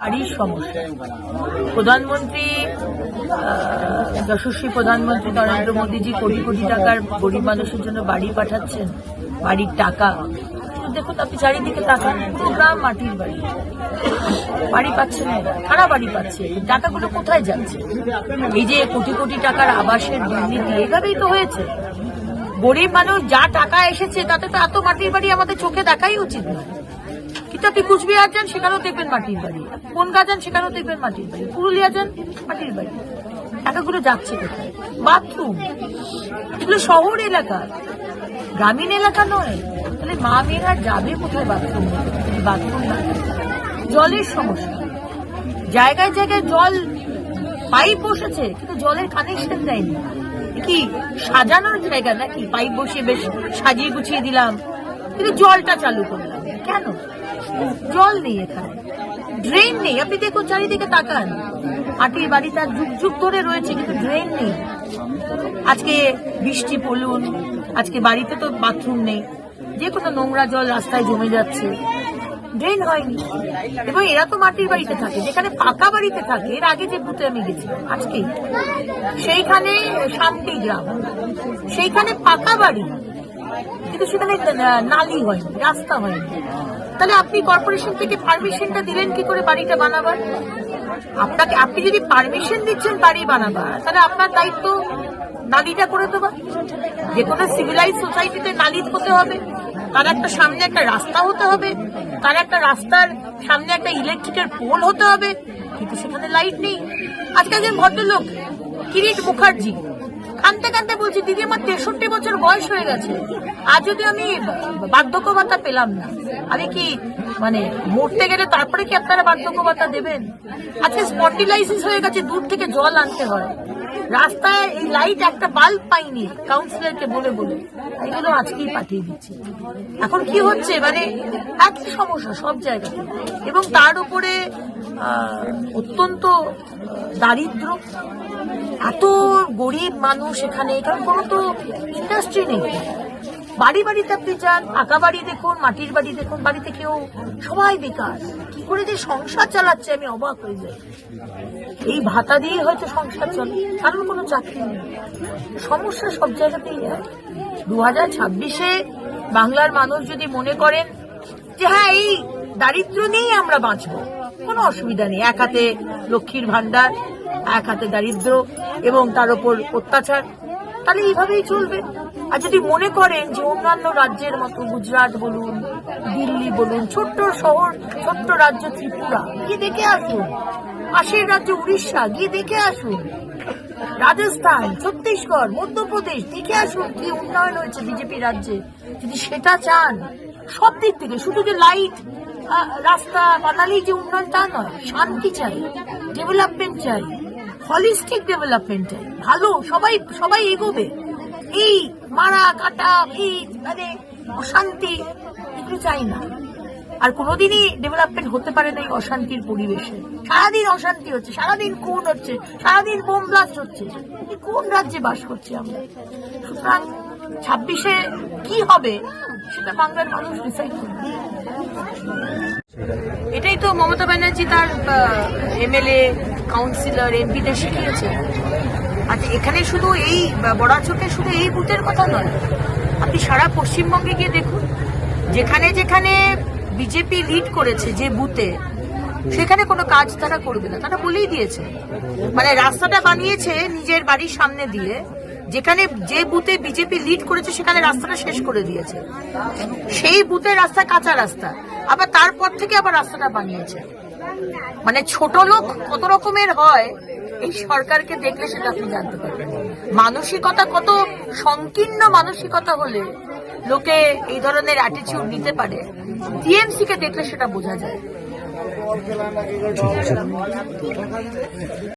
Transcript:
বাড়ির সমস্যা। প্রধানমন্ত্রী যশস্বী প্রধানমন্ত্রী নরেন্দ্র মোদীজি কোটি কোটি টাকার গরিব মানুষের জন্য বাড়ি পাঠাচ্ছেন, বাড়ির টাকা। দেখুন, আপনি চারিদিকে তাকান, পুরা মাটির বাড়ি। বাড়ি পাচ্ছে না। কারা বাড়ি পাচ্ছে? টাকাগুলো কোথায় যাচ্ছে? এই যে কোটি কোটি টাকার আবাসের দুর্নীতি, এভাবেই তো হয়েছে। গরিব মানুষ যা টাকা এসেছে, তাতে তো এত মাটির বাড়ি আমাদের চোখে দেখাই উচিত নয় কিন্তু আপনি কুচবিহার যান? সেখানেও দেখবেন মাটির বাড়ি। কোনগা যান? সেখানেও দেখবেন মাটির বাড়ি। পুরুলিয়া যান? মাটির বাড়ি। টাকাগুলো যাচ্ছে কোথায়? বাথরুম। এগুলো শহর এলাকা। গ্রামীণ এলাকা নয়। তাহলে মা মেয়েরা যাবে কোথায় বাথরুম? বাথরুম না জলের সমস্যা। জায়গায় জায়গায় জল পাইপ বসেছে, কিন্তু জলের কানেকশন দেয়নি। কি সাজানোর জায়গা নাকি? পাইপ বসিয়ে বেশ সাজিয়ে গুছিয়ে দিলাম। কিন্তু জলটা চালু করলাম। কেন? জল নেই এখানে। ড্রেন নেই। আপনি দেখুন চারিদিকে তাকান। মাটির বাড়ি তার যুগ যুগ ধরে রয়েছে, কিন্তু ড্রেন নেই। আজকে বৃষ্টি পড়ুন, আজকে বাড়িতে তো বাথরুম নেই। যে কোনো নোংরা জল রাস্তায় জমে যাচ্ছে। ড্রেন হয়নি। এবং এরা তো মাটির বাড়িতে থাকে। যেখানে পাকা বাড়িতে থাকে, এর আগে যে বুথে আমি গেছিলাম আজকেই। সেইখানে শান্তি গ্রাম। সেইখানে পাকা বাড়ি। কিন্তু সেখানে নালি হয়নি, রাস্তা হয়নি। তাহলে আপনি কর্পোরেশন থেকে পারমিশনটা দিলেন কি করে বাড়িটা বানাবার? আপনাকে, আপনি যদি পারমিশন দিচ্ছেন বাড়ি বানাবার, তাহলে আপনার দায়িত্ব নালিটা করে দেওয়া। যে কোনো সিভিলাইজ সোসাইটিতে নালি হতে হবে, তার একটা সামনে একটা রাস্তা হতে হবে, তার একটা রাস্তার সামনে একটা ইলেকট্রিকের পোল হতে হবে, কিন্তু সেখানে লাইট নেই। আজকে একজন ভদ্রলোক কিরিট মুখার্জি কানতে কানতে বলছি, দিদি, আমার তেষট্টি বছর বয়স হয়ে গেছে। আর যদি আমি বার্ধক্য ভাতা পেলাম না, আমি কি মানে মরতে গেলে তারপরে কি আপনারা বার্ধক্য ভাতা দেবেন? আজকে স্পন্ডিলাইসিস হয়ে গেছে, দূর থেকে জল আনতে হয়। রাস্তায় এই লাইট একটা বাল্ব পাইনি কাউন্সিলরকে বলে বলে। এগুলো আজকেই পাঠিয়ে দিচ্ছি। এখন কি হচ্ছে মানে একই সমস্যা সব জায়গায়। এবং তার উপরে অত্যন্ত দারিদ্র এত গরিব মানুষ এখানে কারণ কোনো তো ইন্ডাস্ট্রি নেই। বাড়ি বাড়িতে আপনি যান পাকা বাড়ি দেখুন, মাটির বাড়ি দেখুন, বাড়িতে কেউ, সবাই বেকার। কি করে যে সংসার চালাচ্ছে আমি অবাক হয়ে যাই। এই ভাতা দিয়ে হয়তো সংসার চলে কারণ কোনো চাকরি নেই। সমস্যা সব জায়গাতেই এক। দু হাজার ছাব্বিশে বাংলার মানুষ যদি মনে করেন যে হ্যাঁ এই দারিদ্র নিয়েই আমরা বাঁচবো, কোনো অসুবিধা নেই। এক হাতে লক্ষ্মীর ভান্ডার এক হাতে দারিদ্র এবং তার উপর অত্যাচার, তাহলে এইভাবেই চলবে। আর যদি মনে করেন যে অন্যান্য রাজ্যের মতো গুজরাট বলুন, দিল্লি বলুন, ছোট্ট শহর, ছোট্ট রাজ্য ত্রিপুরা, গিয়ে দেখে আসুন। পাশের রাজ্য উড়িষ্যা, গিয়ে দেখে আসুন। রাজস্থান, ছত্তিশগড়, মধ্যপ্রদেশ, দেখে আসুন কি উন্নয়ন হয়েছে বিজেপি রাজ্যে। যদি সেটা চান, সব দিক থেকে শুধু যে লাইট রাস্তা বানালেই যে উন্নয়ন তা নয়, শান্তি চাই ডেভেলপমেন্ট চাই। হলিস্টিক ডেভেলপমেন্ট ভালো, সবাই সবাই এগোবে। এই মারা, কাটা এই মানে অশান্তি এগুলো চাই না। আর কোনোদিনই ডেভেলপমেন্ট হতে পারে না এই অশান্তির পরিবেশে। সারাদিন অশান্তি হচ্ছে, সারাদিন খুন হচ্ছে, সারাদিন বোম ব্লাস্ট হচ্ছে। কোন রাজ্যে বাস করছি আমরা? সুতরাং ছাব্বিশে কি হবে, সেটা বাংলার মানুষ ডিসাইড করবে। এটাই তো মমতা ব্যানার্জি তার এমএলএ কাউন্সিলর এমপিদের শিখিয়েছে। আচ্ছা এখানে শুধু এই বড়াচোটে শুধু এই বুথের কথা নয়। আপনি সারা পশ্চিমবঙ্গে গিয়ে দেখুন, যেখানে যেখানে বিজেপি লিড করেছে যে বুথে সেখানে কোনো কাজ তারা করবে না। তারা বলেই দিয়েছে। মানে রাস্তাটা বানিয়েছে নিজের বাড়ির সামনে দিয়ে, যেখানে যে বুথে বিজেপি লিড করেছে সেখানে রাস্তাটা শেষ করে দিয়েছে। সেই বুথের রাস্তা কাঁচা রাস্তা। আবার তারপর থেকে আবার রাস্তাটা বানিয়েছে। মানে ছোট লোক কত রকমের হয়, এই সরকারকে দেখলে সেটা আপনি জানতে পারবেন। মানসিকতা কত সংকীর্ণ মানসিকতা হলে লোকে এই ধরনের অ্যাটিচিউড নিতে পারে টিএমসি কে দেখলে সেটা বোঝা যায়।